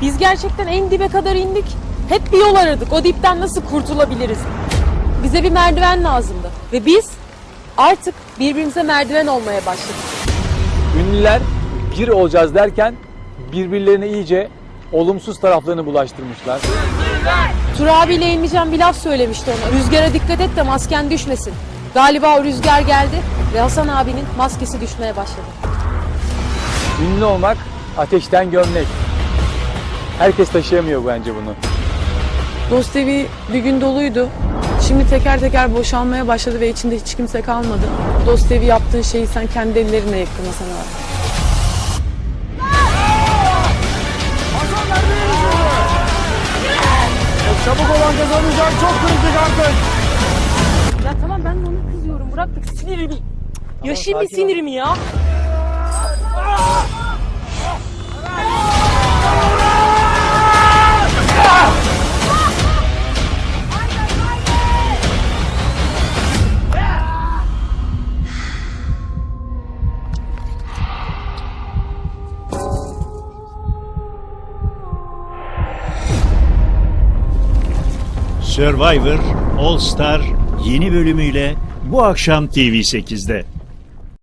Biz gerçekten en dibe kadar indik. Hep bir yol aradık. O dipten nasıl kurtulabiliriz? Bize bir merdiven lazımdı. Ve biz artık birbirimize merdiven olmaya başladık. Ünlüler bir olacağız derken birbirlerine iyice olumsuz taraflarını bulaştırmışlar. Tur abiyle Emrecan bir laf söylemişti ona. Rüzgara dikkat et de masken düşmesin. Galiba o rüzgar geldi ve Hasan abinin maskesi düşmeye başladı. Ünlü olmak ateşten gömlek. Herkes taşıyamıyor bence bunu. Dostevi bir gün doluydu. Şimdi teker teker boşalmaya başladı ve içinde hiç kimse kalmadı. Dostevi yaptığın şeyi sen kendi ellerinle yıktın Hasan abi. Çabuk olan kazanacak çok kritik artık. Ya tamam ben de ona kızıyorum. Bırak da sinirimi. Yaşayayım bir sinirimi ya. Survivor All Star yeni bölümüyle bu akşam TV8'de.